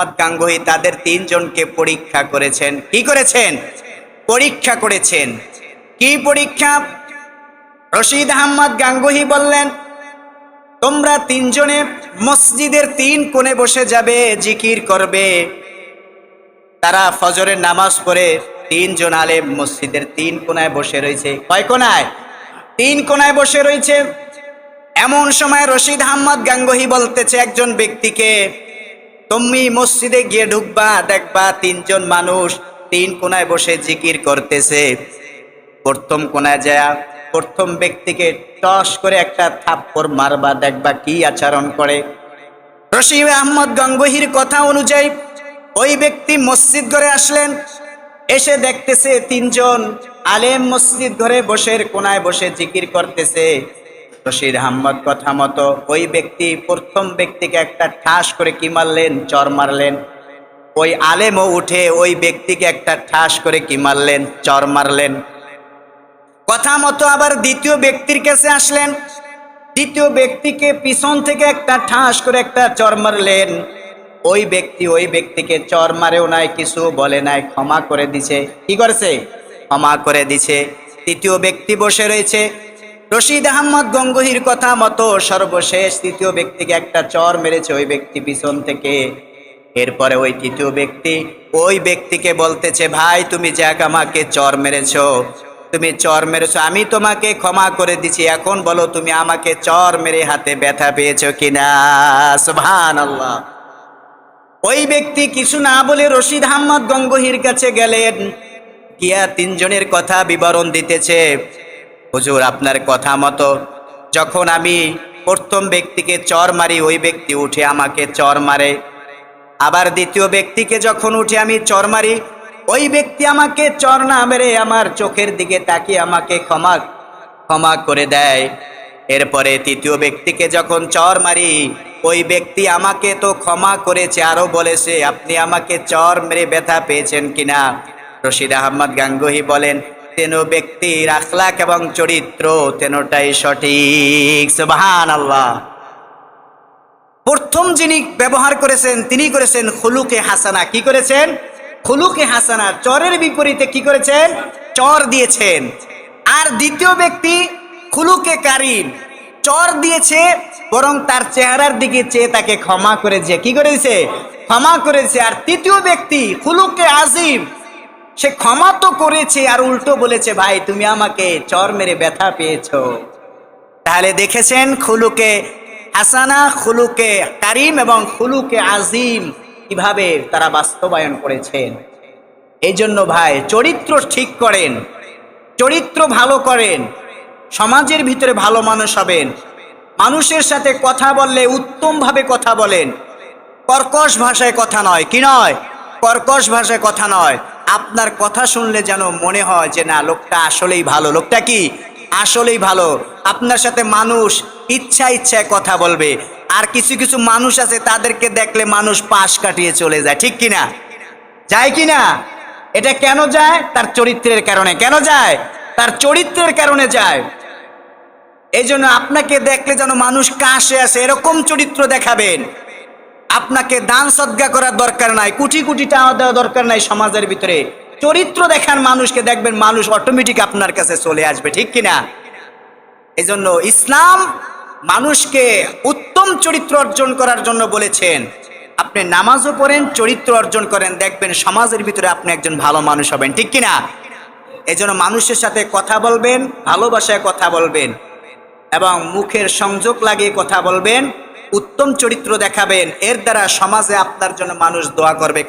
গাঙ্গুহি তাদের তিনজনকে পরীক্ষা করেছেন। কি করেছেন? পরীক্ষা করেছেন। কি পরীক্ষা? রশিদ আহমদ গাঙ্গুহি বললেন, তোমরা তিনজনে মসজিদের তিন কোণে বসে যাবে, জিকির করবে। তারা ফজরের নামাজ পড়ে তিনজন আলেম মসজিদের তিন কোণায় বসে রয়েছে। কয় কোণায়? তিন কোণায় বসে রয়েছে। এমন সময় রশিদ আহমদ গাঙ্গুহি বলতেছে একজন ব্যক্তিকে তুমি মসজিদে গিয়ে ঢুকবা, দেখবা তিনজন মানুষ তিন কোণায় বসে জিকির করতেছে। প্রথম কোণায় যায় প্রথম ব্যক্তিকে টস করে একটা থাপ্পড় মারবা, দেখবা কি আচরণ করে। রশিদ আহমদ গঙ্গহির কথা অনুযায়ী ওই ব্যক্তি মসজিদ ঘরে আসলেন, এসে দেখতেছে তিনজন আলেম মসজিদ ঘরে বসে কোনায় বসে জিকির করতেছে। রশিদ আহমদ কথা মতো ওই ব্যক্তি, প্রথম ব্যক্তিকে একটা ঠাস করে কি মারলেন? চর মারলেন। ওই আলেমও উঠে ওই ব্যক্তিকে একটা ঠাস করে কি মারলেন? চর মারলেন। কথা মতো আবার দ্বিতীয় ব্যক্তির কাছে আসলেন। দ্বিতীয় ব্যক্তিকে পিছন থেকে একটা ঠাস করে একটা চর মারলেন। ওই ব্যক্তি ওই ব্যক্তিকে চর মারেও নাই, কিছু বলে নাই, ক্ষমা করে দিছে। কি করেছে? ক্ষমা করে দিছে। তৃতীয় ব্যক্তি বসে রয়েছে। রশিদ আহমদ গঙ্গহির কথা মতো সর্বশেষ তৃতীয় ব্যক্তিকে একটা চর মেরেছে ওই ব্যক্তি পিছন থেকে। এরপরে ওই তৃতীয় ব্যক্তি ওই ব্যক্তিকে বলতেছে, ভাই, তুমি যাক, আমাকে চর মেরেছো। তুমি চর মেরেছো, আমি তোমাকে ক্ষমা করে দিছি। এখন বলো, তুমি আমাকে চর মেরে হাতে ব্যথা পেয়েছ কিনা? আল্লাহ ওই ব্যক্তি কিছু না বলে রশিদ আহমদ গঙ্গহির কাছে গেলেন। গিয়া তিনজনের কথা বিবরণ দিতেছে। হুজুর, আপনার কথা মতো যখন আমি প্রথম ব্যক্তিকে চর মারি, ওই ব্যক্তি উঠে আমাকে চর মারে। আবার দ্বিতীয় ব্যক্তিকে যখন উঠে আমি চর মারি, ওই ব্যক্তি আমাকে চর না মেরে আমার চোখের দিকে তাকিয়ে আমাকে ক্ষমা ক্ষমা করে দেয়। এরপরে তৃতীয় ব্যক্তিকে যখন চর মারি, ওই ব্যক্তি আমাকে তো ক্ষমা করেছে আরও বলেছে, আপনি আমাকে চর মেরে ব্যথা পেয়েছেন কিনা? রশিদ আহমদ গাঙ্গুহি বলেন তেন ব্যক্তির আখলাক এবং চরিত্র তেনটাই সঠিক। সুবহান আল্লাহ প্রথম যিনি ব্যবহার করেছেন তিনি করেছেন খুলুকে হাসানা। কি করেছেন? খুলুকে হাসানা। চরের বিপরীতে কি করেছেন? চর দিয়েছেন। আর দ্বিতীয় ব্যক্তি খুলুকে কারিম। চর দিয়েছে, বরং তার চেহারার দিকে চেয়ে তাকে ক্ষমা করেছে। কি করেছে? ক্ষমা করেছে। আর তৃতীয় ব্যক্তি খুলুকে আজিম। সে ক্ষমা তো করেছে আর উল্টো বলেছে, ভাই, তুমি আমাকে চর মেরে ব্যথা পেয়েছ। তাহলে দেখেছেন খুলুকে হাসানা, খুলুকে কারিম এবং খুলুকে আজিম কীভাবে তারা বাস্তবায়ন করেছেন। এই জন্য ভাই, চরিত্র ঠিক করেন, চরিত্র ভালো করেন, সমাজের ভিতরে ভালো মানুষ হবেন, মানুষের সাথে কথা বললে উত্তমভাবে কথা বলেন। কর্কশ ভাষায় কথা নয়, কি নয়? কর্কশ ভাষায় কথা নয়। আপনার কথা শুনলে যেন মনে হয় যে, না, লোকটা আসলেই ভালো। লোকটা কি? আসলেই ভালো। আপনার সাথে মানুষ ইচ্ছা ইচ্ছায় কথা বলবে। আর কিছু কিছু মানুষ আছে, তাদেরকে দেখলে মানুষ পাশ কাটিয়ে চলে যায়। ঠিক কিনা? যায় কি না এটা কেন যায়? তার চরিত্রের কারণে। কেন যায়? তার চরিত্রের কারণে যায়। এই জন্য আপনাকে দেখলে যেন মানুষ কাশে আসে। এরকম চরিত্র দেখাবেন। আপনাকে দান সদ্গা করার দরকার নাই, কোটি কোটি টাকা দেওয়া দরকার নাই সমাজের ভিতরে। চরিত্র দেখান মানুষকে দেখবেন মানুষ অটোমেটিক আপনার কাছে চলে আসবে, ঠিক কিনা? এই জন্য ইসলাম মানুষকে উত্তম চরিত্র অর্জন করার জন্য বলেছেন। আপনি নামাজও পড়েন, চরিত্র অর্জন করেন, দেখবেন সমাজের ভিতরে আপনি একজন ভালো মানুষ হবেন, ঠিক কিনা? এই জন্য মানুষের সাথে কথা বলবেন, ভালোবাসায় কথা বলবেন এবং মুখের সংযোগ লাগিয়ে কথা বলবেন। উত্তম চরিত্র দেখাবেন। এর দ্বারা সমাজে আপনার জন্য মানুষ দোয়া করবে।